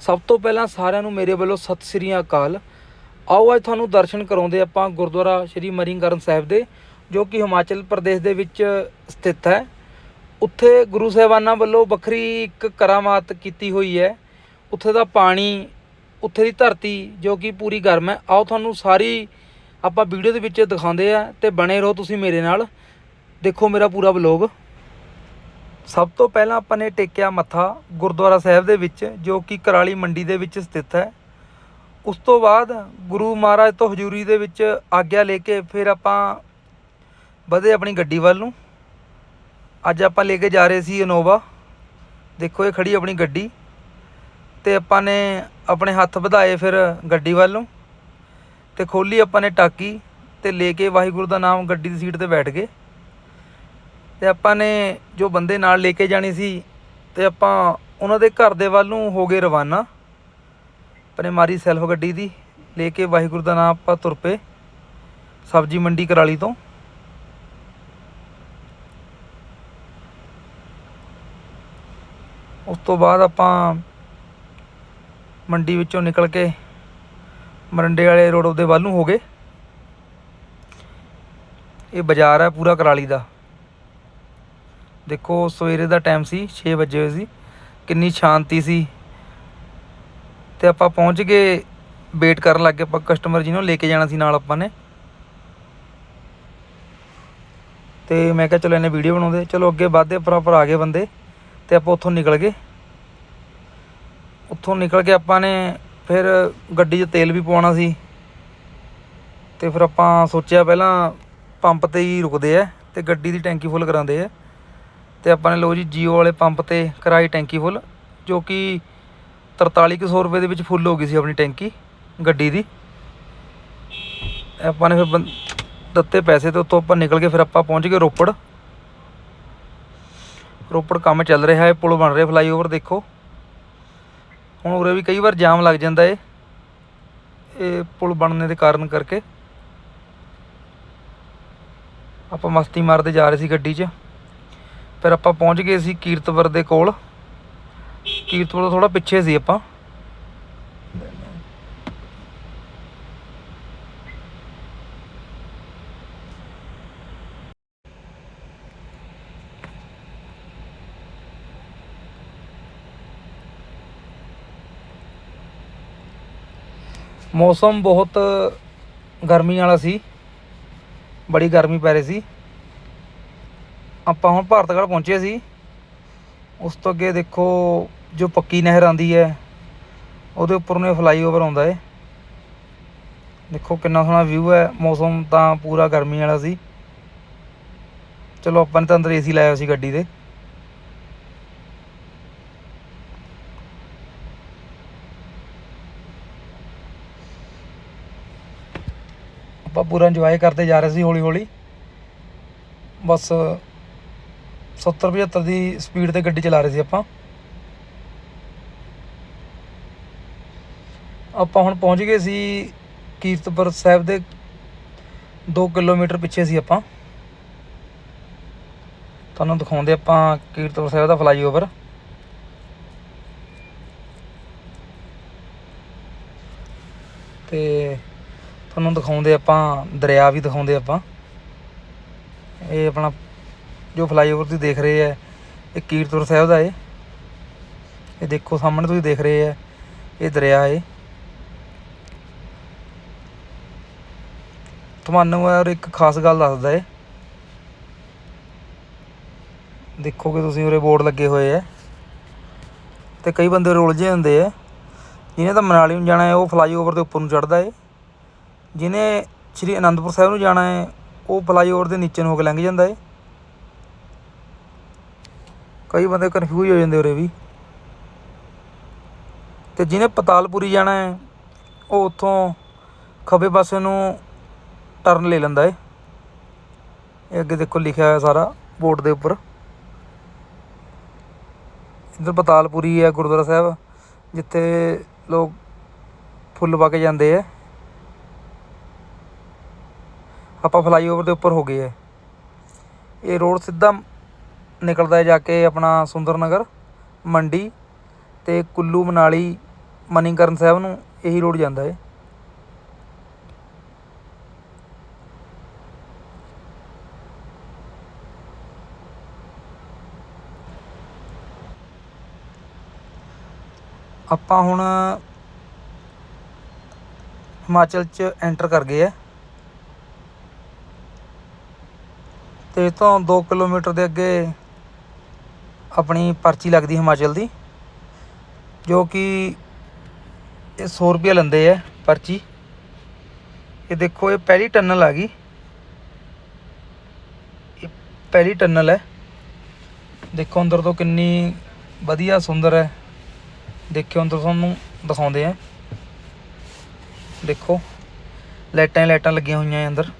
ਸਭ ਤੋਂ ਪਹਿਲਾਂ ਸਾਰਿਆਂ ਨੂੰ ਮੇਰੇ ਵੱਲੋਂ ਸਤਿ ਸ੍ਰੀ ਅਕਾਲ। ਆਓ ਅੱਜ ਤੁਹਾਨੂੰ ਦਰਸ਼ਨ ਕਰਾਉਂਦੇ ਆਪਾਂ ਗੁਰਦੁਆਰਾ ਸ਼੍ਰੀ ਮਰੀਂਗਰਨ ਸਾਹਿਬ ਦੇ, ਜੋ ਕਿ ਹਿਮਾਚਲ ਪ੍ਰਦੇਸ਼ ਦੇ ਵਿੱਚ ਸਥਿਤ ਹੈ। ਉੱਥੇ ਗੁਰੂ ਸਾਹਿਬਾਨਾਂ ਵੱਲੋਂ ਵੱਖਰੀ ਇੱਕ ਕਰਾਮਾਤ ਕੀਤੀ ਹੋਈ ਹੈ। ਉੱਥੇ ਦਾ ਪਾਣੀ, ਉੱਥੇ ਦੀ ਧਰਤੀ, ਜੋ ਕਿ ਪੂਰੀ ਗਰਮ ਹੈ। ਆਓ ਤੁਹਾਨੂੰ ਸਾਰੀ ਆਪਾਂ ਵੀਡੀਓ ਦੇ ਵਿੱਚ ਦਿਖਾਉਂਦੇ ਆ ਤੇ ਬਣੇ ਰਹੋ ਤੁਸੀਂ ਮੇਰੇ ਨਾਲ। ਦੇਖੋ ਮੇਰਾ ਪੂਰਾ ਵਲੌਗ। ਸਭ ਤੋਂ ਪਹਿਲਾਂ ਆਪਾਂ ਨੇ ਟੇਕਿਆ ਮੱਥਾ ਗੁਰਦੁਆਰਾ ਸਾਹਿਬ ਦੇ ਵਿੱਚ, ਜੋ ਕਿ ਕਰਾਲੀ ਮੰਡੀ ਦੇ ਵਿੱਚ ਸਥਿਤ ਹੈ। ਉਸ ਤੋਂ ਬਾਅਦ ਗੁਰੂ ਮਹਾਰਾਜ ਤੋਂ ਹਜ਼ੂਰੀ ਦੇ ਵਿੱਚ ਆਗਿਆ ਲੈ ਕੇ ਫਿਰ ਆਪਾਂ ਵਧੇ ਆਪਣੀ ਗੱਡੀ ਵੱਲ ਨੂੰ। ਅੱਜ ਆਪਾਂ ਲੈ ਕੇ ਜਾ ਰਹੇ ਸੀ ਇਨੋਵਾ। ਦੇਖੋ, ਇਹ ਖੜੀ ਆਪਣੀ ਗੱਡੀ ਤੇ ਆਪਾਂ ਨੇ ਆਪਣੇ ਹੱਥ ਵਧਾਏ ਫਿਰ ਗੱਡੀ ਵੱਲ ਨੂੰ ਤੇ ਖੋਲੀ ਆਪਾਂ ਨੇ ਟਾਕੀ ਤੇ ਲੈ ਕੇ ਵਾਹਿਗੁਰੂ ਦਾ ਨਾਮ ਗੱਡੀ ਦੀ ਸੀਟ ਤੇ ਬੈਠ ਗਏ। ਅਤੇ ਆਪਾਂ ਨੇ ਜੋ ਬੰਦੇ ਨਾਲ ਲੈ ਕੇ ਜਾਣੀ ਸੀ ਅਤੇ ਆਪਾਂ ਉਹਨਾਂ ਦੇ ਘਰ ਦੇ ਵੱਲ ਨੂੰ ਹੋ ਗਏ ਰਵਾਨਾ। ਆਪਣੇ ਮਾਰੀ ਸੈਲਫ ਗੱਡੀ ਦੀ, ਲੈ ਕੇ ਵਾਹਿਗੁਰੂ ਦਾ ਨਾਮ ਆਪਾਂ ਤੁਰ ਪਏ, ਸਬਜ਼ੀ ਮੰਡੀ ਕਰਾਲੀ ਤੋਂ। ਉਸ ਤੋਂ ਬਾਅਦ ਆਪਾਂ ਮੰਡੀ ਵਿੱਚੋਂ ਨਿਕਲ ਕੇ ਮਰੰਡੇ ਵਾਲੇ ਰੋਡ ਦੇ ਵੱਲ ਨੂੰ ਹੋ ਗਏ। ਇਹ ਬਾਜ਼ਾਰ ਹੈ ਪੂਰਾ ਕਰਾਲੀ ਦਾ। ਦੇਖੋ ਸਵੇਰੇ ਦਾ ਟਾਈਮ ਸੀ 6 ਵਜੇ ਹੋਏ ਸੀ, ਕਿੰਨੀ ਸ਼ਾਂਤੀ ਸੀ। ਤੇ ਆਪਾਂ ਪਹੁੰਚ ਗਏ ਵੇਟ ਕਰਨ ਲੱਗ ਗਏ ਆਪਾਂ ਕਸਟਮਰ ਜਿਹਨੂੰ ਲੈ ਕੇ ਜਾਣਾ ਸੀ ਨਾਲ ਆਪਾਂ ਨੇ। ਤੇ ਮੈਂ ਕਿਹਾ ਚਲੋ ਇਹਨੇ ਵੀਡੀਓ ਬਣਾਉਂਦੇ, ਚਲੋ ਅੱਗੇ ਵੱਧਦੇ ਪ੍ਰੋਪਰ ਆ ਗਏ ਬੰਦੇ, ਤੇ ਆਪਾਂ ਉੱਥੋਂ ਨਿਕਲ ਗਏ। ਉੱਥੋਂ ਨਿਕਲ ਕੇ ਆਪਾਂ ਨੇ ਫਿਰ ਗੱਡੀ 'ਚ ਤੇਲ ਵੀ ਪਵਾਉਣਾ ਸੀ। ਤੇ ਫਿਰ ਆਪਾਂ ਸੋਚਿਆ ਪਹਿਲਾਂ ਪੰਪ ਤੇ ਹੀ ਰੁਕਦੇ ਆ, ਤੇ ਗੱਡੀ ਦੀ ਟੈਂਕੀ ਫੁੱਲ ਕਰਾਉਂਦੇ ਆ। ਅਤੇ ਆਪਾਂ ਨੇ ਲਓ ਜੀ ਜੀਓ ਵਾਲੇ ਪੰਪ ਤੇ ਕਰਾਈ ਟੈਂਕੀ ਫੁੱਲ, ਜੋ ਕਿ 4300 ਰੁਪਏ ਦੇ ਵਿੱਚ ਫੁੱਲ ਹੋ ਗਈ ਸੀ ਆਪਣੀ ਟੈਂਕੀ, ਗੱਡੀ ਦੀ। ਆਪਾਂ ਨੇ ਫਿਰ ਬੰ- ਦਿੱਤੇ ਪੈਸੇ ਤੇ ਉੱਥੋਂ ਆਪਾਂ ਨਿਕਲ ਕੇ ਫਿਰ ਆਪਾਂ ਪਹੁੰਚ ਗਏ ਰੋਪੜ। ਰੋਪੜ ਕੰਮ ਚੱਲ ਰਿਹਾ ਹੈ, ਪੁਲ ਬਣ ਰਿਹਾ ਫਲਾਈਓਵਰ ਦੇਖੋ। ਹੁਣ ਉਰੇ ਵੀ ਕਈ ਵਾਰ ਜਾਮ ਲੱਗ ਜਾਂਦਾ ਏ, ਇਹ ਪੁਲ ਬਣਨੇ ਦੇ ਕਾਰਨ ਕਰਕੇ। ਆਪਾਂ ਮਸਤੀ ਮਾਰਦੇ ਜਾ ਰਹੇ ਸੀ ਗੱਡੀ 'ਚ। ਫਿਰ ਆਪਾਂ ਪਹੁੰਚ ਗਏ ਸੀ ਕੀਰਤਵਰ ਦੇ ਕੋਲ। ਕੀਰਤਵਰ ਤੋਂ ਥੋੜਾ ਪਿੱਛੇ ਸੀ ਆਪਾਂ। ਮੌਸਮ ਬਹੁਤ ਗਰਮੀ ਵਾਲਾ ਸੀ। ਬੜੀ ਗਰਮੀ ਪੈ ਰਹੀ ਸੀ। ਆਪਾਂ ਹੁਣ ਭਾਰਤਗੜ੍ਹ ਪਹੁੰਚੇ ਸੀ। ਉਸ ਤੋਂ ਅੱਗੇ ਦੇਖੋ ਜੋ ਪੱਕੀ ਨਹਿਰ ਆਂਦੀ ਹੈ, ਉਹਦੇ ਉੱਪਰ ਨੂੰ ਫਲਾਈਓਵਰ ਆਉਂਦਾ ਏ ਦੇਖੋ ਕਿੰਨਾ ਸੋਹਣਾ ਵਿਊ ਹੈ, ਮੌਸਮ ਤਾਂ ਪੂਰਾ ਗਰਮੀ ਵਾਲਾ ਸੀ। ਚਲੋ ਆਪਾਂ ਨੇ ਤਾਂ ਅੰਦਰ ਏਸੀ ਲਾਇਆ ਸੀ ਗੱਡੀ ਦੇ ਆਪਾਂ ਪੂਰਾ ਇੰਜੋਏ ਕਰਦੇ ਜਾ ਰਹੇ ਸੀ ਹੌਲੀ ਹੌਲੀ ਬਸ 70 75 ਦੀ ਸਪੀਡ ਤੇ ਗੱਡੀ ਚਲਾ ਰਹੇ ਸੀ ਆਪਾਂ। ਆਪਾਂ ਹੁਣ ਪਹੁੰਚ ਗਏ ਸੀ ਕੀਰਤਪੁਰ ਸਾਹਿਬ ਦੇ 2 ਕਿਲੋਮੀਟਰ ਪਿੱਛੇ ਸੀ ਆਪਾਂ। ਤੁਹਾਨੂੰ ਦਿਖਾਉਂਦੇ ਆਪਾਂ ਕੀਰਤਪੁਰ ਸਾਹਿਬ ਦਾ ਫਲਾਈਓਵਰ ਤੇ ਤੁਹਾਨੂੰ ਦਿਖਾਉਂਦੇ ਆਪਾਂ, ਦਰਿਆ ਵੀ ਦਿਖਾਉਂਦੇ ਆਪਾਂ। ਇਹ ਆਪਣਾ ਜੋ ਫਲਾਈਓਵਰ ਤੁਸੀਂ ਦੇਖ ਰਹੇ ਹੈ ਇਹ ਕੀਰਤਪੁਰ ਸਾਹਿਬ ਦਾ ਏ। ਇਹ ਦੇਖੋ, ਸਾਹਮਣੇ ਤੁਸੀਂ ਦੇਖ ਰਹੇ ਹੈ ਇਹ ਦਰਿਆ ਹੈ ਤੁਹਾਨੂੰ ਯਾਰ ਇੱਕ ਖਾਸ ਗੱਲ ਦੱਸਦਾ ਏ। ਦੇਖੋਗੇ ਤੁਸੀਂ ਉਰੇ ਬੋਰਡ ਲੱਗੇ ਹੋਏ ਐ ਤੇ ਕਈ ਬੰਦੇ ਉਰੇ ਉਲਝੇ ਹੁੰਦੇ ਐ ਜਿਹਨੇ ਤਾਂ ਮਨਾਲੀ ਨੂੰ ਜਾਣਾ ਹੈ ਉਹ ਫਲਾਈਓਵਰ ਦੇ ਉੱਪਰ ਨੂੰ ਚੜਦਾ ਏ। ਜਿਹਨੇ ਸ਼੍ਰੀ ਅਨੰਦਪੁਰ ਸਾਹਿਬ ਨੂੰ ਜਾਣਾ ਹੈ ਉਹ ਫਲਾਈਓਵਰ ਦੇ ਨੀਚੇ ਨੂੰ ਹੋ ਕੇ ਲੰਘ ਜਾਂਦਾ ਏ। ਕਈ ਬੰਦੇ ਕਨਫਿਊਜ਼ ਹੋ ਜਾਂਦੇ ਉਰੇ ਵੀ। ਤੇ ਜਿਹਨੇ ਪਤਾਲਪੁਰੀ ਜਾਣਾ ਹੈ, ਉਹ ਉੱਥੋਂ ਖੱਬੇ ਪਾਸੇ ਨੂੰ ਟਰਨ ਲੈ ਲੈਂਦਾ ਏ। ਇਹ ਅੱਗੇ ਦੇਖੋ ਲਿਖਿਆ ਹੋਇਆ ਸਾਰਾ ਬੋਰਡ ਦੇ ਉੱਪਰ। ਇੱਧਰ ਪਤਾਲਪੁਰੀ ਹੈ, ਗੁਰਦੁਆਰਾ ਸਾਹਿਬ, ਜਿੱਥੇ ਲੋਕ ਫੁੱਲ ਪਾ ਕੇ ਜਾਂਦੇ ਆ। ਆਪਾਂ ਫਲਾਈਓਵਰ ਦੇ ਉੱਪਰ ਹੋ ਗਏ ਹੈ ਇਹ ਰੋਡ ਸਿੱਧਾ ਨਿਕਲਦਾ ਹੈ ਜਾ ਕੇ ਆਪਣਾ ਸੁੰਦਰ ਨਗਰ ਮੰਡੀ ਅਤੇ ਕੁੱਲੂ, ਮਨਾਲੀ, ਮਨੀਕਰਨ ਸਾਹਿਬ ਨੂੰ ਇਹੀ ਰੋਡ ਜਾਂਦਾ ਹੈ। ਆਪਾਂ ਹੁਣ ਹਿਮਾਚਲ ਚ ਐਂਟਰ ਕਰ ਗਏ ਆ ਤੇ ਇਹ ਤੋਂ 2 ਕਿਲੋਮੀਟਰ ਦੇ ਅੱਗੇ ਆਪਣੀ ਪਰਚੀ ਲੱਗਦੀ ਹਿਮਾਚਲ ਦੀ, ਜੋ ਕਿ ਇਹ 100 ਰੁਪਏ ਲੈਂਦੇ ਆ ਪਰਚੀ। ਇਹ ਦੇਖੋ, ਇਹ ਪਹਿਲੀ ਟਨਲ ਆ ਗਈ। ਇਹ ਪਹਿਲੀ ਟਨਲ ਹੈ। ਦੇਖੋ ਅੰਦਰ ਤੋਂ ਕਿੰਨੀ ਵਧੀਆ ਸੁੰਦਰ ਹੈ। ਦੇਖਿਓ ਅੰਦਰ ਤੁਹਾਨੂੰ ਦਿਖਾਉਂਦੇ ਆ। ਦੇਖੋ, ਲਾਈਟਾਂ ਹੀ ਲਾਈਟਾਂ ਲੱਗੀਆਂ ਹੋਈਆਂ ਅੰਦਰ।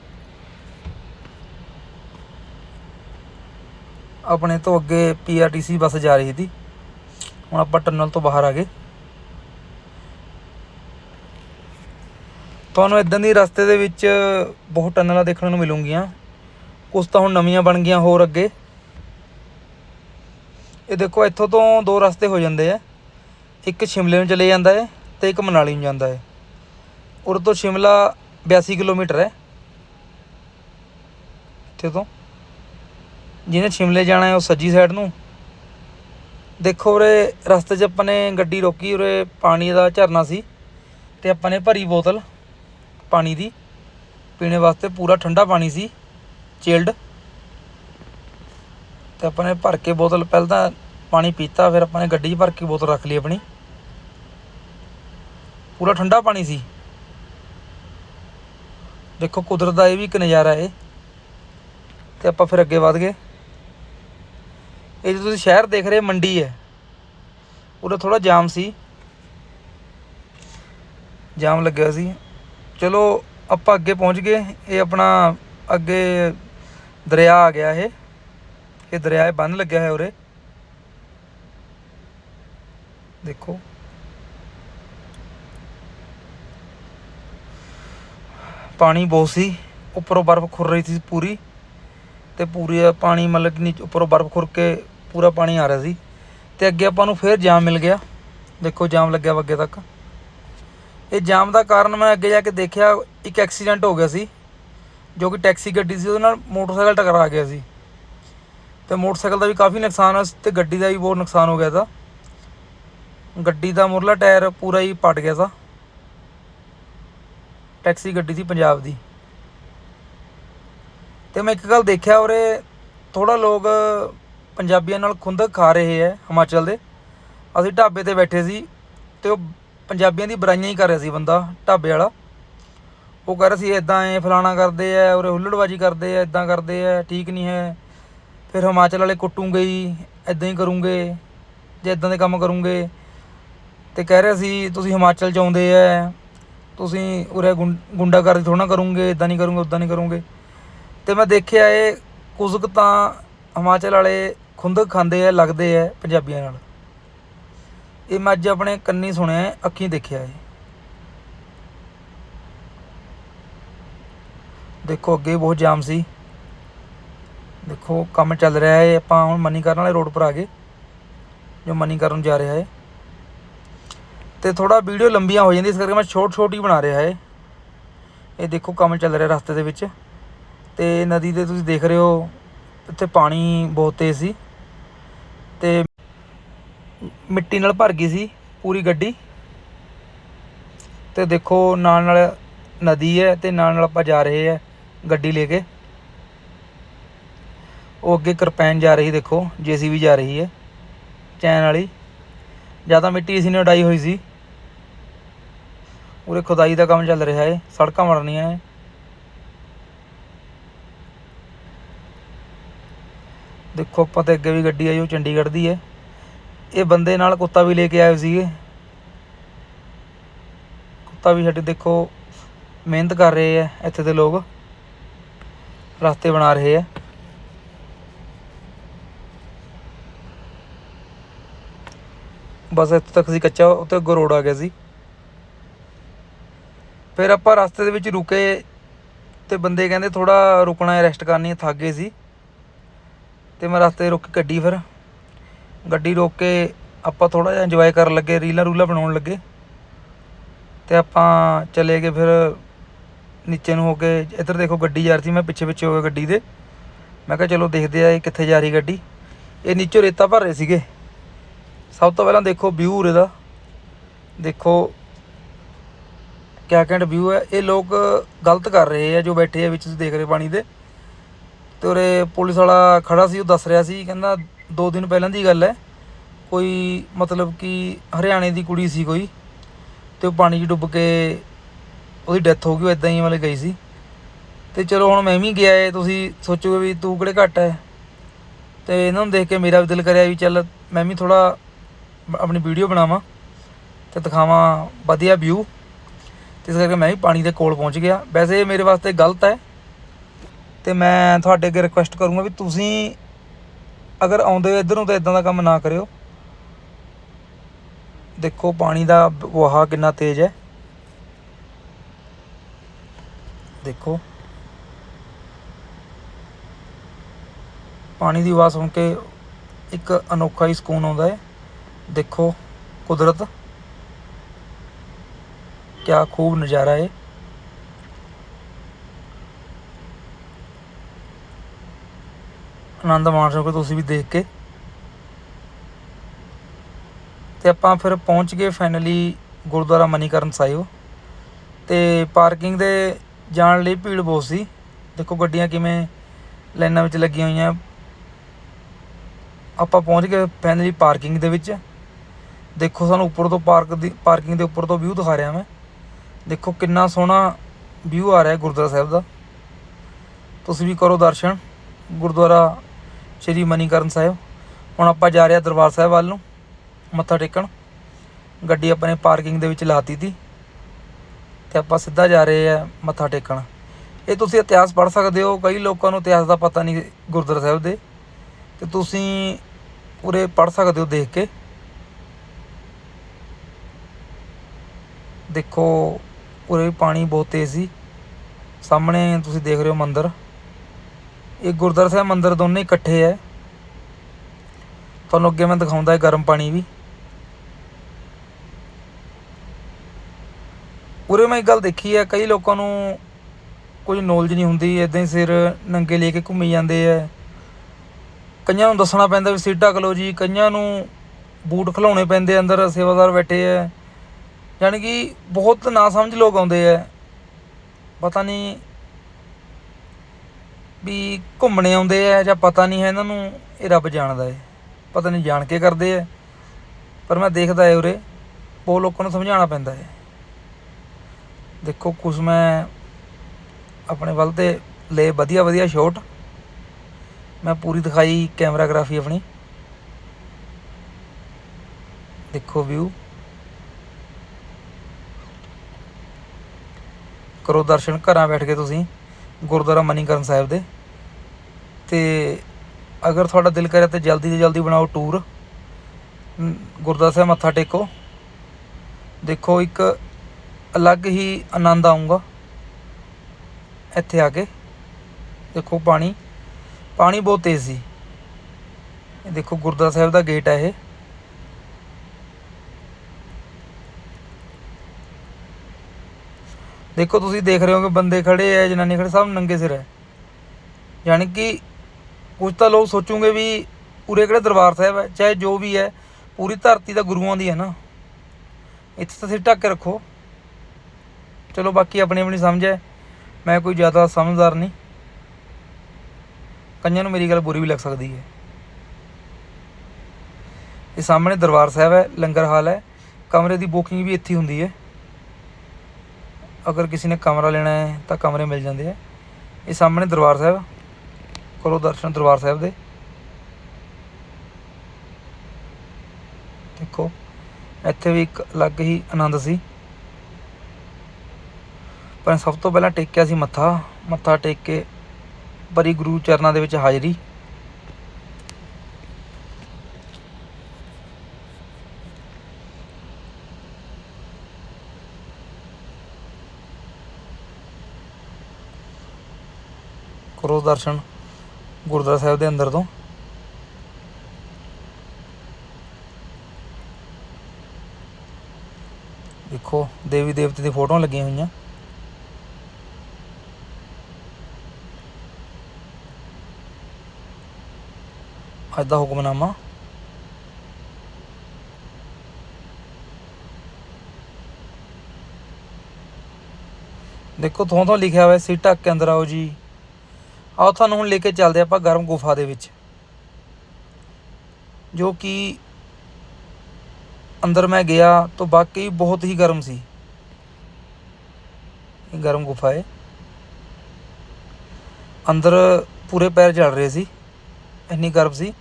ਆਪਣੇ ਤੋਂ ਅੱਗੇ ਪੀਆਰਟੀਸੀ ਬੱਸ ਜਾ ਰਹੀ ਸੀ। ਹੁਣ ਆਪਾਂ ਟਨਲ ਤੋਂ ਬਾਹਰ ਆ ਗਏ। ਤੁਹਾਨੂੰ ਇਦਾਂ ਦੀ ਰਸਤੇ ਦੇ ਵਿੱਚ ਬਹੁਤ ਟਨਲਾਂ ਦੇਖਣ ਨੂੰ ਮਿਲੂਗੀਆਂ। ਕੁਝ ਤਾਂ ਹੁਣ ਨਵੀਆਂ ਬਣ ਗਈਆਂ ਹੋਰ ਅੱਗੇ। ਇਹ ਦੇਖੋ, ਇੱਥੋਂ ਤੋਂ ਦੋ ਰਸਤੇ ਹੋ ਜਾਂਦੇ ਆ। ਇੱਕ ਸ਼ਿਮਲੇ ਨੂੰ ਚਲੇ ਜਾਂਦਾ ਹੈ ਤੇ ਇੱਕ ਮਨਾਲੀ ਨੂੰ ਜਾਂਦਾ ਹੈ। ਉਰ ਤੋਂ ਸ਼ਿਮਲਾ 82 ਕਿਲੋਮੀਟਰ ਹੈ। ਇੱਥੇ ਤੋਂ ਜਿਹਨੇ ਸ਼ਿਮਲੇ ਜਾਣਾ ਹੈ ਉਹ ਸੱਜੀ ਸਾਈਡ ਨੂੰ। ਦੇਖੋ ਉਰੇ ਰਸਤੇ 'ਚ ਆਪਾਂ ਨੇ ਗੱਡੀ ਰੋਕੀ, ਉਰੇ ਪਾਣੀ ਦਾ ਝਰਨਾ ਸੀ ਤੇ ਆਪਾਂ ਨੇ ਭਰੀ ਬੋਤਲ ਪਾਣੀ ਦੀ। ਪੀਣੇ ਵਾਸਤੇ ਪੂਰਾ ਠੰਡਾ ਪਾਣੀ ਸੀ ਚਿਲਡ ਤੇ ਆਪਾਂ ਨੇ ਭਰ ਕੇ ਬੋਤਲ ਪਹਿਲਾਂ ਤਾਂ ਪਾਣੀ ਪੀਤਾ, ਫਿਰ ਆਪਾਂ ਨੇ ਗੱਡੀ 'ਚ ਭਰ ਕੇ ਬੋਤਲ ਰੱਖ ਲਈ ਆਪਣੀ। ਪੂਰਾ ਠੰਡਾ ਪਾਣੀ ਸੀ। ਦੇਖੋ ਕੁਦਰਤ ਦਾ ਇਹ ਵੀ ਇੱਕ ਨਜ਼ਾਰਾ ਹੈ ਤੇ ਆਪਾਂ ਫਿਰ ਅੱਗੇ ਵਧ ਗਏ। ਇਹ ਜੋ ਤੁਸੀਂ ਸ਼ਹਿਰ ਦੇਖ ਰਹੇ ਮੰਡੀ ਹੈ। ਉਰੇ ਥੋੜਾ ਜਾਮ ਸੀ। ਜਾਮ ਲੱਗਿਆ ਸੀ। ਚਲੋ, ਆਪਾਂ ਅੱਗੇ ਪਹੁੰਚ ਗਏ। ਇਹ ਆਪਣਾ ਅੱਗੇ ਦਰਿਆ ਆ ਗਿਆ ਇਹ। ਇਹ ਦਰਿਆ ਇਹ ਬੰਨ ਲੱਗਿਆ ਹੈ ਉਰੇ। ਦੇਖੋ। ਪਾਣੀ ਬਹੁਤ ਸੀ। ਉੱਪਰੋਂ ਬਰਫ਼ ਖੁਰ ਰਹੀ ਸੀ ਪੂਰੀ। ਤੇ ਪੂਰੀ ਪਾਣੀ ਮਤਲਬ ਕਿ ਨੀਚੇ ਉੱਪਰੋਂ ਬਰਫ਼ ਖੁਰ ਕੇ ਪੂਰਾ ਪਾਣੀ ਆ ਰਿਹਾ ਸੀ। ਤੇ ਅੱਗੇ ਆਪਾਂ ਨੂੰ ਫੇਰ ਜਾਮ ਮਿਲ ਗਿਆ। ਦੇਖੋ ਜਾਮ ਲੱਗਿਆ ਵਾ ਅੱਗੇ ਤੱਕ। ਇਹ ਜਾਮ ਦਾ ਕਾਰਨ ਮੈਂ ਅੱਗੇ ਜਾ ਕੇ ਦੇਖਿਆ, ਇੱਕ ਐਕਸੀਡੈਂਟ ਹੋ ਗਿਆ ਸੀ, ਜੋ ਕਿ ਟੈਕਸੀ ਗੱਡੀ ਸੀ, ਉਹਦੇ ਨਾਲ ਮੋਟਰਸਾਈਕਲ ਟਕਰਾ ਗਿਆ ਸੀ। ਤੇ ਮੋਟਰਸਾਈਕਲ ਦਾ ਵੀ ਕਾਫੀ ਨੁਕਸਾਨ ਹੋਇਆ ਸੀ ਤੇ ਗੱਡੀ ਦਾ ਵੀ ਬਹੁਤ ਨੁਕਸਾਨ ਹੋ ਗਿਆ ਤਾਂ। ਗੱਡੀ ਦਾ ਮੁਰਲਾ ਟਾਇਰ ਪੂਰਾ ਹੀ ਪਟ ਗਿਆ ਤਾਂ। ਟੈਕਸੀ ਗੱਡੀ ਸੀ ਪੰਜਾਬ ਦੀ। ਤੇ ਮੈਂ ਇੱਕ ਗੱਲ ਦੇਖਿਆ ਉਰੇ ਥੋੜਾ ਲੋਕ ਪੰਜਾਬੀਆਂ ਨਾਲ ਖੁੰਦਕ ਖਾ ਰਹੇ ਹੈ ਹਿਮਾਚਲ ਦੇ। ਅਸੀਂ ਢਾਬੇ ਤੇ ਬੈਠੇ ਸੀ ਤੇ ਉਹ ਪੰਜਾਬੀਆਂ ਦੀ ਬੁਰਾਈਆਂ ਹੀ ਕਰ ਰਿਹਾ ਸੀ ਬੰਦਾ, ਢਾਬੇ ਵਾਲਾ। ਉਹ ਕਹਿ ਰਿਹਾ ਸੀ ਇਦਾਂ ਐ ਫਲਾਣਾ ਕਰਦੇ ਐ ਉਰੇ ਹੁੱਲੜਬਾਜੀ ਕਰਦੇ ਐ ਇਦਾਂ ਕਰਦੇ ਐ ਠੀਕ ਨਹੀਂ ਹੈ। ਫਿਰ ਹਿਮਾਚਲ ਵਾਲੇ ਕੁੱਟੂਗੇ ਹੀ ਇਦਾਂ ਹੀ ਕਰੂੰਗੇ, ਜੇ ਇਦਾਂ ਦੇ ਕੰਮ ਕਰੂੰਗੇ। ਤੇ ਕਹਿ ਰਿਹਾ ਸੀ, ਤੁਸੀਂ ਹਿਮਾਚਲ ਚ ਆਉਂਦੇ ਐ, ਤੁਸੀਂ ਉਰੇ ਗੁੰ- ਗੁੰਡਾਗਰਦੀ ਥੋੜਾ ਨਾ ਕਰੋਗੇ ਇਦਾਂ ਨਹੀਂ ਕਰੋਗੇ ਉਦਾਂ ਨਹੀਂ ਕਰੋਗੇ। ਤੇ ਮੈਂ ਦੇਖਿਆ ਇਹ ਕੁਝ ਕੁ ਤਾਂ ਹਿਮਾਚਲ ਵਾਲੇ ਖੁੰਦਕ ਖਾਂਦੇ ਆ ਲੱਗਦੇ ਆ ਪੰਜਾਬੀਆਂ ਨਾਲ। ਇਹ ਮੈਂ ਅੱਜ ਆਪਣੇ ਕੰਨੀ ਸੁਣਿਆ ਹੈ, ਅੱਖੀਂ ਦੇਖਿਆ ਹੈ ਦੇਖੋ ਅੱਗੇ ਬਹੁਤ ਜਾਮ ਸੀ। ਦੇਖੋ ਕੰਮ ਚੱਲ ਰਿਹਾ ਹੈ ਆਪਾਂ ਹੁਣ ਮਨੀਕਰਨ ਵਾਲੇ ਰੋਡ ਪਰ ਆ ਗਏ ਜੋ ਮਨੀਕਰਨ ਨੂੰ ਜਾ ਰਿਹਾ ਹੈ ਤੇ ਥੋੜਾ ਵੀਡੀਓ ਲੰਬੀਆਂ ਹੋ ਜਾਂਦੀ ਇਸ ਕਰਕੇ ਮੈਂ ਛੋਟ ਛੋਟ ਹੀ ਬਣਾ ਰਿਹਾ ਹੈ ਇਹ ਦੇਖੋ ਕੰਮ ਚੱਲ ਰਿਹਾ ਰਸਤੇ ਦੇ ਵਿੱਚ। ਅਤੇ ਨਦੀ ਤੇ ਤੁਸੀਂ ਦੇਖ ਰਹੇ ਹੋ, ਇੱਥੇ ਪਾਣੀ ਬਹੁਤ ਤੇਜ਼ ਸੀ ਤੇ ਮਿੱਟੀ ਨਾਲ ਭਰ ਗਈ ਸੀ ਪੂਰੀ ਗੱਡੀ। ਤੇ ਦੇਖੋ ਨਾਲ ਨਾਲ ਨਦੀ ਹੈ ਤੇ ਨਾਲ ਨਾਲ ਆਪਾਂ ਜਾ ਰਹੇ ਆ ਗੱਡੀ ਲੈ ਕੇ। ਉਹ ਅੱਗੇ ਕਰਪੈਨ ਜਾ ਰਹੀ ਦੇਖੋ, ਜੀਸੀਬੀ ਜਾ ਰਹੀ ਹੈ ਚੈਨ ਵਾਲੀ। ਜ਼ਿਆਦਾ ਮਿੱਟੀ ਇਸ ਨੇ ਉਡਾਈ ਹੋਈ ਸੀ। ਉਰੇ ਖੁਦਾਈ ਦਾ ਕੰਮ ਚੱਲ ਰਿਹਾ ਹੈ, ਸੜਕਾਂ ਬਣਨੀਆਂ ਹੈ। ਦੇਖੋ, ਆਪਾਂ ਤੇ ਅੱਗੇ ਵੀ ਗੱਡੀ ਆਈ, ਉਹ ਚੰਡੀਗੜ੍ਹ ਦੀ ਹੈ। ਇਹ ਬੰਦੇ ਨਾਲ ਕੁੱਤਾ ਵੀ ਲੈ ਕੇ ਆਏ ਸੀਗੇ। ਕੁੱਤਾ ਵੀ ਸਾਡੇ, ਦੇਖੋ, ਮਿਹਨਤ ਕਰ ਰਹੇ ਆ ਇੱਥੇ ਦੇ ਲੋਕ। ਰਸਤੇ ਬਣਾ ਰਹੇ ਆ। ਬਸ ਇੱਥੇ ਤੱਕ ਸੀ ਕੱਚਾ ਉੱਤੇ ਅੱਗੋਂ ਰੋਡ ਆ ਗਿਆ ਸੀ। ਫਿਰ ਆਪਾਂ ਰਸਤੇ ਦੇ ਵਿੱਚ ਰੁਕੇ ਤੇ ਬੰਦੇ ਕਹਿੰਦੇ ਥੋੜਾ ਰੁਕਣਾ ਹੈ ਰੈਸਟ ਕਰਨੀ ਹੈ ਥੱਕ ਗਏ ਸੀ। ਤੇ ਮੈਂ ਰਸਤੇ 'ਤੇ ਰੁਕ ਕੇ ਗੱਡੀ ਫਿਰ। ਗੱਡੀ ਰੋਕ ਕੇ ਆਪਾਂ ਥੋੜਾ ਜਿਹਾ ਇੰਜੋਏ ਕਰਨ ਲੱਗੇ, ਰੀਲਾਂ ਰੂਲਾਂ ਬਣਾਉਣ ਲੱਗੇ। ਤੇ ਆਪਾਂ ਚਲੇ ਗਏ ਫਿਰ ਨੀਚੇ ਨੂੰ ਹੋ ਕੇ, ਇੱਧਰ ਦੇਖੋ ਗੱਡੀ ਜਾ ਰਹੀ ਸੀ, ਮੈਂ ਪਿੱਛੇ ਪਿੱਛੇ ਹੋ ਗਿਆ ਗੱਡੀ ਦੇ। ਮੈਂ ਕਿਹਾ ਚਲੋ ਦੇਖਦੇ ਆ ਇਹ ਕਿੱਥੇ ਜਾ ਰਹੀ ਗੱਡੀ। ਇਹ ਨੀਚੋਂ ਰੇਤਾ ਭਰ ਰਹੇ ਸੀਗੇ। ਸਭ ਤੋਂ ਪਹਿਲਾਂ ਦੇਖੋ ਵਿਊ ਉਰੇ ਦਾ। ਦੇਖੋ ਕਿਆ ਕਹਿੰਦੇ ਵਿਊ ਹੈ। ਇਹ ਲੋਕ ਗਲਤ ਕਰ ਰਹੇ ਆ, ਜੋ ਬੈਠੇ ਆ ਵਿੱਚ, ਤੁਸੀਂ ਦੇਖ ਰਹੇ ਪਾਣੀ ਦੇ। ਤੇ ਉਰੇ ਪੁਲਿਸ ਵਾਲਾ ਖੜਾ ਸੀ, ਉਹ ਦੱਸ ਰਿਹਾ ਸੀ, ਕਹਿੰਦਾ ਦੋ ਦਿਨ ਪਹਿਲਾਂ ਦੀ ਗੱਲ ਹੈ। ਕੋਈ ਮਤਲਬ ਕਿ ਹਰਿਆਣੇ ਦੀ ਕੁੜੀ ਸੀ ਕੋਈ ਤੇ ਉਹ ਪਾਣੀ 'ਚ ਡੁੱਬ ਕੇ ਉਹਦੀ ਡੈਥ ਹੋ ਗਈ, ਉਹ ਇਦਾਂ ਹੀ ਮਤਲਬ ਗਈ ਸੀ। ਤੇ ਚਲੋ ਹੁਣ ਮੈਂ ਵੀ ਗਿਆ ਏ, ਤੁਸੀਂ ਸੋਚੋਗੇ ਵੀ ਤੂੰ ਕਿਹੜੇ ਘੱਟ ਹੈ। ਤੇ ਇਹਨਾਂ ਨੂੰ ਦੇਖ ਕੇ ਮੇਰਾ ਵੀ ਦਿਲ ਕਰਿਆ ਵੀ ਚੱਲ ਮੈਂ ਵੀ ਥੋੜਾ ਆਪਣੀ ਵੀਡੀਓ ਬਣਾਵਾਂ ਤੇ ਦਿਖਾਵਾਂ ਵਧੀਆ ਵਿਊ ਇਸ ਕਰਕੇ ਮੈਂ ਵੀ ਪਾਣੀ ਦੇ ਕੋਲ ਪਹੁੰਚ ਗਿਆ। ਵੈਸੇ ਇਹ ਮੇਰੇ ਵਾਸਤੇ ਗਲਤ ਹੈ। ਤੇ ਮੈਂ ਤੁਹਾਡੇ ਅੱਗੇ ਰਿਕੁਐਸਟ ਕਰੂੰਗਾ ਵੀ ਤੁਸੀਂ ਅਗਰ ਆਉਂਦੇ ਹੋ ਇੱਧਰ ਨੂੰ ਤਾਂ ਇਦਾਂ ਦਾ ਕੰਮ ਨਾ ਕਰਿਓ। ਦੇਖੋ ਪਾਣੀ ਦਾ ਵਹਾਅ ਕਿੰਨਾ ਤੇਜ਼ ਹੈ। ਦੇਖੋ। ਪਾਣੀ ਦੀ ਆਵਾਜ਼ ਸੁਣ ਕੇ ਇੱਕ ਅਨੋਖਾ ਹੀ ਸਕੂਨ ਆਉਂਦਾ ਹੈ। ਦੇਖੋ ਕੁਦਰਤ। ਕਿਆ ਖੂਬ ਨਜ਼ਾਰਾ ਹੈ। ਆਨੰਦ ਮਾਣ ਸਕੋ ਤੁਸੀਂ ਵੀ ਦੇਖ ਕੇ। ਤੇ ਆਪਾਂ ਫਿਰ ਪਹੁੰਚ ਗਏ ਫਾਈਨਲੀ ਗੁਰਦੁਆਰਾ ਮਨੀਕਰਨ ਸਾਹਿਬ। ਤੇ ਪਾਰਕਿੰਗ ਦੇ ਜਾਣ ਲਈ ਭੀੜ ਬਹੁਤ ਸੀ। ਦੇਖੋ ਗੱਡੀਆਂ ਕਿਵੇਂ ਲਾਈਨਾਂ ਵਿੱਚ ਲੱਗੀਆਂ ਹੋਈਆਂ। ਆਪਾਂ ਪਹੁੰਚ ਗਏ ਫਾਈਨਲੀ ਪਾਰਕਿੰਗ ਦੇ ਵਿੱਚ। ਦੇਖੋ ਸਾਨੂੰ ਉੱਪਰ ਤੋਂ ਪਾਰਕ ਦੀ ਪਾਰਕਿੰਗ ਦੇ ਉੱਪਰ ਤੋਂ ਵਿਊ ਦਿਖਾ ਰਿਹਾ ਮੈਂ। ਦੇਖੋ ਕਿੰਨਾ ਸੋਹਣਾ ਵਿਊ ਆ ਰਿਹਾ ਗੁਰਦੁਆਰਾ ਸਾਹਿਬ ਦਾ। ਤੁਸੀਂ ਵੀ ਕਰੋ ਦਰਸ਼ਨ। ਗੁਰਦੁਆਰਾ ਸ਼੍ਰੀ ਮਨੀਕਰਨ ਸਾਹਿਬ। ਹੁਣ ਆਪਾਂ ਜਾ ਰਹੇ ਹਾਂ ਦਰਬਾਰ ਸਾਹਿਬ ਵੱਲ ਨੂੰ, ਮੱਥਾ ਟੇਕਣ। ਗੱਡੀ ਆਪਣੇ ਪਾਰਕਿੰਗ ਦੇ ਵਿੱਚ ਲਾਤੀ ਤੀ ਤੇ ਆਪਾਂ ਸਿੱਧਾ ਜਾ ਰਹੇ ਆ ਮੱਥਾ ਟੇਕਣ। ਇਹ ਤੁਸੀਂ ਇਤਿਹਾਸ ਪੜ੍ਹ ਸਕਦੇ ਹੋ, ਕਈ ਲੋਕਾਂ ਨੂੰ ਇਤਿਹਾਸ ਦਾ ਪਤਾ ਨਹੀਂ ਗੁਰਦੁਆਰਾ ਸਾਹਿਬ ਦੇ। ਤੇ ਤੁਸੀਂ ਉਰੇ ਪੜ੍ਹ ਸਕਦੇ ਹੋ ਦੇਖ ਕੇ। ਦੇਖੋ, ਉਰੇ ਪਾਣੀ ਬਹੁਤ ਤੇਜ਼ ਸੀ। ਸਾਹਮਣੇ ਤੁਸੀਂ ਦੇਖ ਰਹੇ ਹੋ ਮੰਦਿਰ। ਇਹ ਗੁਰਦੁਆਰਾ ਸਾਹਿਬ ਮੰਦਿਰ ਦੋਨੇ ਇਕੱਠੇ ਹੈ ਤੁਹਾਨੂੰ ਅੱਗੇ ਮੈਂ ਦਿਖਾਉਂਦਾ ਹੈ ਗਰਮ ਪਾਣੀ ਵੀ। ਉਰੇ ਮੈਂ ਇੱਕ ਗੱਲ ਦੇਖੀ ਹੈ ਕਈ ਲੋਕਾਂ ਨੂੰ ਕੋਈ ਨੌਲੇਜ ਨਹੀਂ ਹੁੰਦੀ ਇਦਾਂ ਹੀ ਸਿਰ ਨੰਗੇ ਲੈ ਕੇ ਘੁੰਮੀ ਜਾਂਦੇ ਆ ਕਈਆਂ ਨੂੰ ਦੱਸਣਾ ਪੈਂਦਾ ਵੀ ਸੀਟਾਂ ਖਲੋ ਜੀ, ਕਈਆਂ ਨੂੰ ਬੂਟ ਖਲਾਉਣੇ ਪੈਂਦੇ ਅੰਦਰ ਸੇਵਾਦਾਰ ਬੈਠੇ ਆ ਯਾਨੀ ਕਿ ਬਹੁਤ ਨਾ ਸਮਝ ਲੋਕ ਆਉਂਦੇ ਆ ਪਤਾ ਨਹੀਂ ਵੀ ਘੁੰਮਣੇ ਆਉਂਦੇ ਆ ਜਾਂ ਪਤਾ ਨਹੀਂ ਹੈ ਇਹਨਾਂ ਨੂੰ, ਇਹ ਰੱਬ ਜਾਣਦਾ ਹੈ ਪਤਾ ਨਹੀਂ ਜਾਣ ਕੇ ਕਰਦੇ ਆ। ਪਰ ਮੈਂ ਦੇਖਦਾ ਹੈ ਉਰੇ, ਬਹੁਤ ਲੋਕਾਂ ਨੂੰ ਸਮਝਾਉਣਾ ਪੈਂਦਾ ਹੈ ਦੇਖੋ, ਕੁਛ ਮੈਂ ਆਪਣੇ ਵੱਲ ਤੇ ਲੈ ਵਧੀਆ ਵਧੀਆ ਸ਼ਾਟ ਮੈਂ ਪੂਰੀ ਦਿਖਾਈ ਕੈਮਰਾਗ੍ਰਾਫੀ ਆਪਣੀ। ਦੇਖੋ ਵਿਊ ਕਰੋ ਦਰਸ਼ਨ, ਘਰਾਂ ਬੈਠ ਕੇ ਤੁਸੀਂ। ਗੁਰਦੁਆਰਾ ਮਨੀਕਰਨ ਸਾਹਿਬ ਦੇ। ਤੇ ਅਗਰ ਤੁਹਾਡਾ ਦਿਲ ਕਰੇ ਤਾਂ ਜਲਦੀ ਤੋਂ ਜਲਦੀ ਬਣਾਓ ਟੂਰ। ਗੁਰਦੁਆਰਾ ਸਾਹਿਬ ਮੱਥਾ ਟੇਕੋ। ਦੇਖੋ, ਇੱਕ ਅਲੱਗ ਹੀ ਆਨੰਦ ਆਊਗਾ ਇੱਥੇ ਆ ਕੇ। ਦੇਖੋ, ਪਾਣੀ ਪਾਣੀ ਬਹੁਤ ਤੇਜ਼ ਸੀ। ਇਹ ਦੇਖੋ, ਗੁਰਦੁਆਰਾ ਸਾਹਿਬ ਦਾ ਗੇਟ ਹੈ ਇਹ। ਦੇਖੋ ਤੁਸੀਂ ਦੇਖ ਰਹੇ ਹੋ ਕਿ ਬੰਦੇ ਖੜੇ ਐ ਜਨਾਨੀ ਖੜੇ, ਸਭ ਨੰਗੇ ਸਿਰ ਹੈ ਯਾਨੀ ਕਿ ਕੁਝ ਤਾਂ ਲੋਕ ਸੋਚੂਗੇ ਵੀ ਉਰੇ ਕਿਹੜੇ ਦਰਬਾਰ ਸਾਹਿਬ ਹੈ ਚਾਹੇ ਜੋ ਵੀ ਹੈ ਪੂਰੀ ਧਰਤੀ ਤਾਂ ਗੁਰੂਆਂ ਦੀ ਹੈ ਨਾ। ਇੱਥੇ ਤਾਂ ਸਿਰ ਢੱਕ ਕੇ ਰੱਖੋ। ਚਲੋ ਬਾਕੀ ਆਪਣੀ ਆਪਣੀ ਸਮਝ ਹੈ, ਮੈਂ ਕੋਈ ਜ਼ਿਆਦਾ ਸਮਝਦਾਰ ਨਹੀਂ। ਕਈਆਂ ਨੂੰ ਮੇਰੀ ਗੱਲ ਬੁਰੀ ਵੀ ਲੱਗ ਸਕਦੀ ਹੈ। ਇਹ ਸਾਹਮਣੇ ਦਰਬਾਰ ਸਾਹਿਬ ਹੈ, ਲੰਗਰ ਹਾਲ ਹੈ, ਕਮਰੇ ਦੀ ਬੁਕਿੰਗ ਵੀ ਇੱਥੇ ਹੁੰਦੀ ਹੈ। ਅਗਰ ਕਿਸੇ ਨੇ ਕਮਰਾ ਲੈਣਾ ਹੈ, ਤਾਂ ਕਮਰੇ ਮਿਲ ਜਾਂਦੇ ਆ। ਇਹ ਸਾਹਮਣੇ ਦਰਬਾਰ ਸਾਹਿਬ ਕਰੋ ਦਰਸ਼ਨ ਦਰਬਾਰ ਸਾਹਿਬ ਦੇ। ਦੇਖੋ, ਇੱਥੇ ਵੀ ਇੱਕ ਅਲੱਗ ਹੀ ਆਨੰਦ ਸੀ। ਪਰ ਸਭ ਤੋਂ ਪਹਿਲਾਂ ਟੇਕਿਆ ਸੀ ਮੱਥਾ। ਮੱਥਾ ਟੇਕ ਕੇ ਬਰੀ ਗੁਰੂ ਚਰਨਾਂ ਦੇ ਵਿੱਚ ਹਾਜ਼ਰੀ। ਕਰੋ ਦਰਸ਼ਨ ਗੁਰਦੁਆਰਾ ਸਾਹਿਬ ਦੇ ਅੰਦਰ ਤੋਂ। ਦੇਖੋ, ਦੇਵੀ ਦੇਵਤੇ ਦੀ ਫੋਟੋਆਂ ਲੱਗੀਆਂ ਹੋਈਆਂ। ਅੱਜ ਦਾ ਹੁਕਮਨਾਮਾ। ਦੇਖੋ ਥੋਂ ਥੋਂ ਲਿਖਿਆ ਹੋਇਆ ਸੀ, ਢੱਕ ਕੇ ਅੰਦਰ ਆਓ ਜੀ। ਆਓ ਤੁਹਾਨੂੰ ਹੁਣ ਲੈ ਕੇ ਚੱਲਦੇ ਆਪਾਂ ਗਰਮ ਗੁਫਾ ਦੇ ਵਿੱਚ। ਜੋ ਕਿ ਅੰਦਰ ਮੈਂ ਗਿਆ ਤਾਂ ਵਾਕਈ ਬਹੁਤ ਹੀ ਗਰਮ ਸੀ। ਇਹ ਗਰਮ ਗੁਫਾ ਹੈ। ਅੰਦਰ ਪੂਰੇ ਪੈਰ ਜਲ ਰਹੇ ਸੀ। ਇੰਨੀ ਗਰਮ ਸੀ।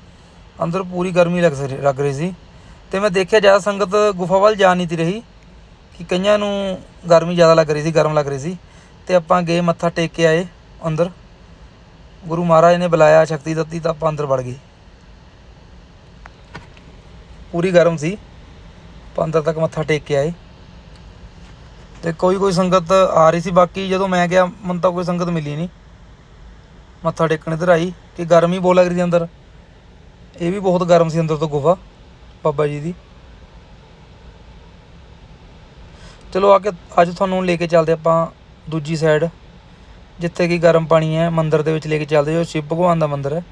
ਅੰਦਰ ਪੂਰੀ ਗਰਮੀ ਲੱਗ ਸ- ਲੱਗ ਰਹੀ ਸੀ। ਤੇ ਮੈਂ ਦੇਖਿਆ ਜ਼ਿਆਦਾ ਸੰਗਤ ਗੁਫਾ ਵੱਲ ਜਾ ਨਹੀਂ ਤੀ ਰਹੀ। ਕਿ ਕਈਆਂ ਨੂੰ ਗਰਮੀ ਜ਼ਿਆਦਾ ਲੱਗ ਰਹੀ ਸੀ, ਗਰਮ ਲੱਗ ਰਹੀ ਸੀ। ਤੇ ਆਪਾਂ ਗਏ, ਮੱਥਾ ਟੇਕ ਕੇ ਆਏ ਅੰਦਰ। ਗੁਰੂ ਮਹਾਰਾਜ ਨੇ ਬੁਲਾਇਆ, ਸ਼ਕਤੀ ਦਿੱਤੀ ਤਾਂ ਆਪਾਂ ਅੰਦਰ ਵੜ ਗਏ। ਪੂਰੀ ਗਰਮ ਸੀ। ਆਪਾਂ ਅੰਦਰ ਤੱਕ ਮੱਥਾ ਟੇਕ ਕੇ ਆਏ। ਤੇ ਕੋਈ ਕੋਈ ਸੰਗਤ ਆ ਰਹੀ ਸੀ। ਬਾਕੀ ਜਦੋਂ ਮੈਂ ਗਿਆ, ਮੈਨੂੰ ਤਾਂ ਕੋਈ ਸੰਗਤ ਮਿਲੀ ਨਹੀਂ। ਮੱਥਾ ਟੇਕਣ ਇੱਧਰ ਆਈ। ਕਿ ਗਰਮੀ ਬਹੁਤ ਲੱਗ ਰਹੀ ਸੀ ਅੰਦਰ। ਇਹ ਵੀ ਬਹੁਤ ਗਰਮ ਸੀ ਅੰਦਰ ਤੋਂ ਗੁਫਾ, ਬਾਬਾ ਜੀ ਦੀ। ਚਲੋ ਆ ਕੇ ਅੱਜ ਤੁਹਾਨੂੰ ਲੈ ਕੇ ਚੱਲਦੇ ਆਪਾਂ ਦੂਜੀ ਸਾਈਡ ਜਿੱਥੇ ਕਿ ਗਰਮ ਪਾਣੀ ਹੈ, ਮੰਦਿਰ ਦੇ ਵਿੱਚ ਲੈ ਕੇ ਚੱਲਦੇ ਜੋ ਸ਼ਿਵ ਭਗਵਾਨ ਦਾ ਮੰਦਿਰ ਹੈ।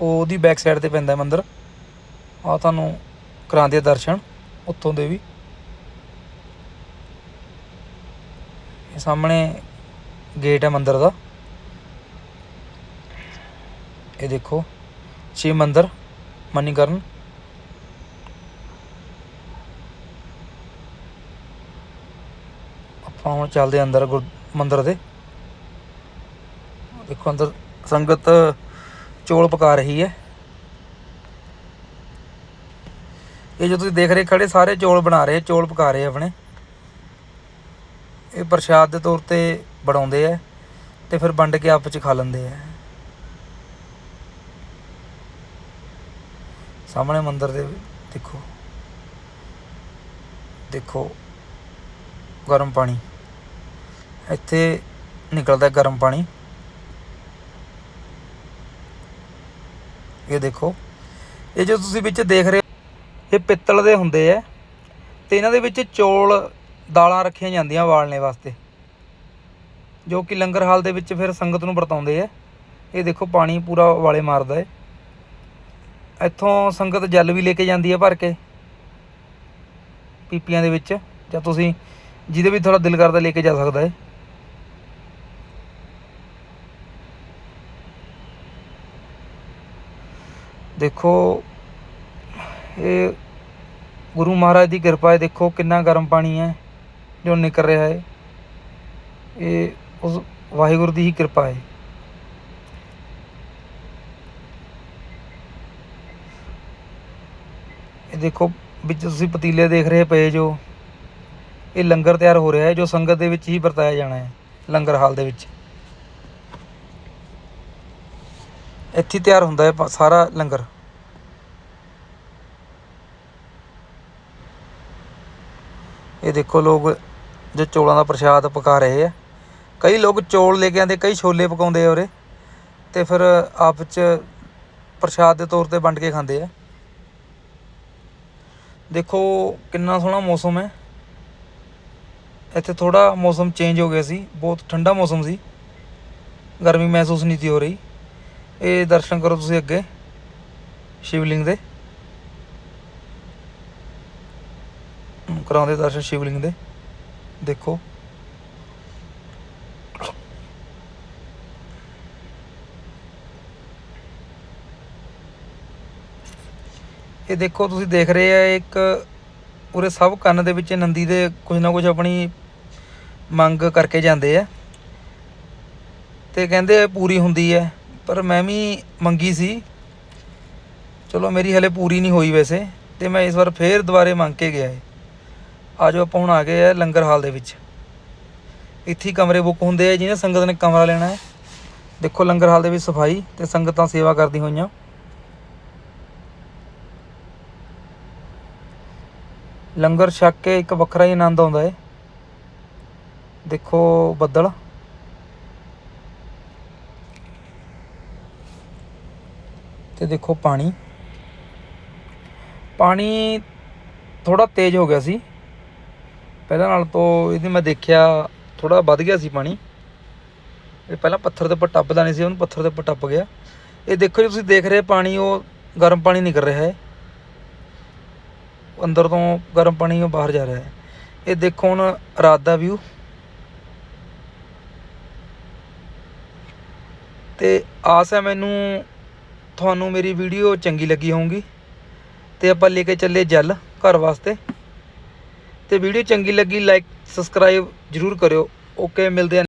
ਉਹ ਉਹਦੀ ਬੈਕ ਸਾਈਡ ਤੇ ਪੈਂਦਾ ਹੈ ਮੰਦਿਰ। ਆ ਤੁਹਾਨੂੰ ਕਰਾਉਂਦੇ ਆ ਦਰਸ਼ਨ, ਉੱਥੋਂ ਦੇ ਵੀ। ਇਹ ਸਾਹਮਣੇ ਗੇਟ ਹੈ ਮੰਦਿਰ ਦਾ। ਇਹ ਦੇਖੋ, ਸ਼ਿਵ ਮੰਦਿਰ, ਮਨੀਕਰਨ। ਆਪਾਂ ਹੁਣ ਚੱਲਦੇ ਅੰਦਰ ਗੁਰ ਮੰਦਿਰ ਦੇ। ਦੇਖੋ ਅੰਦਰ ਸੰਗਤ ਚੋਲ ਪਕਾ ਰਹੀ ਹੈ। ਇਹ ਜੋ ਤੁਸੀਂ ਦੇਖ ਰਹੇ ਖੜੇ, ਸਾਰੇ ਚੋਲ ਬਣਾ ਰਹੇ, ਚੋਲ ਪਕਾ ਰਹੇ ਆਪਣੇ। ਇਹ ਪ੍ਰਸ਼ਾਦ ਦੇ ਤੌਰ ਤੇ ਬਣਾਉਂਦੇ ਆ ਤੇ ਫਿਰ ਵੰਡ ਕੇ ਆਪ ਚ ਖਾ ਲੈਂਦੇ ਆ ਸਾਹਮਣੇ ਮੰਦਿਰ ਦੇ ਦੇਖੋ। ਦੇਖੋ, ਗਰਮ ਪਾਣੀ। ਇੱਥੇ ਨਿਕਲਦਾ ਗਰਮ ਪਾਣੀ। ਇਹ ਦੇਖੋ ਇਹ ਜੋ ਤੁਸੀਂ ਵਿੱਚ ਦੇਖ ਰਹੇ ਹੋ, ਇਹ ਪਿੱਤਲ ਦੇ ਹੁੰਦੇ ਆ ਤੇ ਇਹਨਾਂ ਦੇ ਵਿੱਚ ਚੌਲ ਦਾਲਾਂ ਰੱਖੀਆਂ ਜਾਂਦੀਆਂ ਵਾਲਣੇ ਵਾਸਤੇ ਜੋ ਕਿ ਲੰਗਰ ਹਾਲ ਦੇ ਵਿੱਚ ਫਿਰ ਸੰਗਤ ਨੂੰ ਵਰਤਾਉਂਦੇ ਆ। ਇਹ ਦੇਖੋ ਪਾਣੀ ਪੂਰਾ ਵਾਲੇ ਮਾਰਦਾ ਹੈ। ਇੱਥੋਂ ਸੰਗਤ ਜਲ ਵੀ ਲੈ ਕੇ ਜਾਂਦੀ ਹੈ ਭਰ ਕੇ ਪੀਪੀਆਂ ਦੇ ਵਿੱਚ ਜਾਂ ਤੁਸੀਂ ਜਿਹਦੇ ਵੀ ਥੋੜਾ ਦਿਲ ਕਰਦਾ ਲੈ ਕੇ ਜਾ ਸਕਦਾ ਹੈ। ਦੇਖੋ, ਇਹ ਗੁਰੂ ਮਹਾਰਾਜ ਦੀ ਕਿਰਪਾ ਹੈ, ਦੇਖੋ ਕਿੰਨਾ ਗਰਮ ਪਾਣੀ ਹੈ, ਜੋ ਨਿਕਲ ਰਿਹਾ ਹੈ। ਇਹ ਉਸ ਵਾਹਿਗੁਰੂ ਦੀ ਹੀ ਕਿਰਪਾ ਹੈ। ਇਹ ਦੇਖੋ, ਵਿੱਚ ਤੁਸੀਂ ਪਤੀਲੇ ਦੇਖ ਰਹੇ ਪਏ ਜੋ, ਇਹ ਲੰਗਰ ਤਿਆਰ ਹੋ ਰਿਹਾ ਹੈ, ਜੋ ਸੰਗਤ ਦੇ ਵਿੱਚ ਹੀ ਵਰਤਾਇਆ ਜਾਣਾ ਹੈ, ਲੰਗਰ ਹਾਲ ਦੇ ਵਿੱਚ। ਇੱਥੇ ਤਿਆਰ ਹੁੰਦਾ ਹੈ ਪ- ਸਾਰਾ ਲੰਗਰ। ਇਹ ਦੇਖੋ ਲੋਕ ਜੋ ਚੋਲਾਂ ਦਾ ਪ੍ਰਸ਼ਾਦ ਪਕਾ ਰਹੇ ਆ। ਕਈ ਲੋਕ ਚੌਲ ਲੈ ਕੇ ਆਉਂਦੇ, ਕਈ ਛੋਲੇ ਪਕਾਉਂਦੇ ਆ ਉਰੇ। ਤੇ ਫਿਰ ਆਪ ਚ ਪ੍ਰਸ਼ਾਦ ਦੇ ਤੌਰ ਤੇ ਵੰਡ ਕੇ ਖਾਂਦੇ ਆ। ਦੇਖੋ ਕਿੰਨਾ ਸੋਹਣਾ ਮੌਸਮ ਹੈ। ਇੱਥੇ ਥੋੜਾ ਮੌਸਮ ਚੇਂਜ ਹੋ ਗਿਆ ਸੀ, ਬਹੁਤ ਠੰਡਾ ਮੌਸਮ ਸੀ। ਗਰਮੀ ਮਹਿਸੂਸ ਨਹੀਂ ਸੀ ਹੋ ਰਹੀ। ਇਹ ਦਰਸ਼ਨ ਕਰੋ ਤੁਸੀਂ ਅੱਗੇ, ਸ਼ਿਵਲਿੰਗ ਦੇ। ਕਰਾਉਂਦੇ ਦਰਸ਼ਨ ਸ਼ਿਵਲਿੰਗ ਦੇ। ਦੇਖੋ। ਇਹ ਦੇਖੋ, ਤੁਸੀਂ ਦੇਖ ਰਹੇ ਆ, ਇੱਕ ਉਰੇ ਸਭ ਕੰਨ ਦੇ ਵਿੱਚ ਨੰਦੀ ਦੇ ਕੁਝ ਨਾ ਕੁਝ ਆਪਣੀ ਮੰਗ ਕਰਕੇ ਜਾਂਦੇ ਆ। ਤੇ ਕਹਿੰਦੇ ਪੂਰੀ ਹੁੰਦੀ ਹੈ। ਪਰ ਮੈਂ ਵੀ ਮੰਗੀ ਸੀ। ਚਲੋ ਮੇਰੀ ਹਲੇ ਪੂਰੀ ਨਹੀਂ ਹੋਈ ਵੈਸੇ ਤੇ ਮੈਂ ਇਸ ਵਾਰ ਫੇਰ ਦੁਬਾਰੇ ਮੰਗ ਕੇ ਗਿਆ ਹੈ। ਆਜੋ ਆਪਾਂ ਹੁਣ ਆ ਗਏ ਆ ਲੰਗਰ ਹਾਲ ਦੇ ਵਿੱਚ। ਇੱਥੇ ਕਮਰੇ ਬੁੱਕ ਹੁੰਦੇ ਆ, ਜਿਹਨੇ ਸੰਗਤ ਨੇ ਕਮਰਾ ਲੈਣਾ ਹੈ। ਦੇਖੋ ਲੰਗਰ ਹਾਲ ਦੇ ਵਿੱਚ ਸਫ਼ਾਈ ਤੇ ਸੰਗਤਾਂ ਸੇਵਾ ਕਰਦੀ ਹੋਈਆਂ। ਲੰਗਰ ਛੱਕ ਕੇ ਇੱਕ ਵੱਖਰਾ ਹੀ ਆਨੰਦ ਆਉਂਦਾ ਹੈ। ਦੇਖੋ ਬੱਦਲ। ਤੇ ਦੇਖੋ ਪਾਣੀ। ਪਾਣੀ ਥੋੜਾ ਤੇਜ਼ ਹੋ ਗਿਆ ਸੀ। ਪਹਿਲਾਂ ਨਾਲ ਤੋਂ ਇਹਦੀ ਮੈਂ ਦੇਖਿਆ ਥੋੜਾ ਵੱਧ ਗਿਆ ਸੀ ਪਾਣੀ। ਇਹ ਪਹਿਲਾਂ ਪੱਥਰ ਦੇ ਉੱਪਰ ਟੱਪਦਾ ਨਹੀਂ ਸੀ ਉਹਨੂੰ ਪੱਥਰ ਦੇ ਉੱਪਰ ਟੱਪ ਗਿਆ। ਇਹ ਦੇਖੋ ਜੀ, ਤੁਸੀਂ ਦੇਖ ਰਹੇ ਪਾਣੀ, ਉਹ ਗਰਮ ਪਾਣੀ ਨਿਕਲ ਰਿਹਾ ਹੈ। ਅੰਦਰ ਤੋਂ ਗਰਮ ਪਾਣੀ ਉਹ ਬਾਹਰ ਜਾ ਰਿਹਾ ਹੈ। ਇਹ ਦੇਖੋ ਹੁਣ ਰਾਤ ਦਾ ਵਿਊ ਤੇ ਆਸ ਹੈ ਮੈਨੂੰ ਤੁਹਾਨੂੰ ਮੇਰੀ ਵੀਡੀਓ ਚੰਗੀ ਲੱਗੀ ਹੋਊਗੀ ਤੇ ਆਪਾਂ ਲੈ ਕੇ ਚੱਲੇ ਜਲ ਘਰ ਵਾਸਤੇ। ਤੇ ਵੀਡੀਓ ਚੰਗੀ ਲੱਗੀ ਲਾਈਕ ਸਬਸਕ੍ਰਾਈਬ ਜਰੂਰ ਕਰਿਓ। ਓਕੇ ਮਿਲਦੇ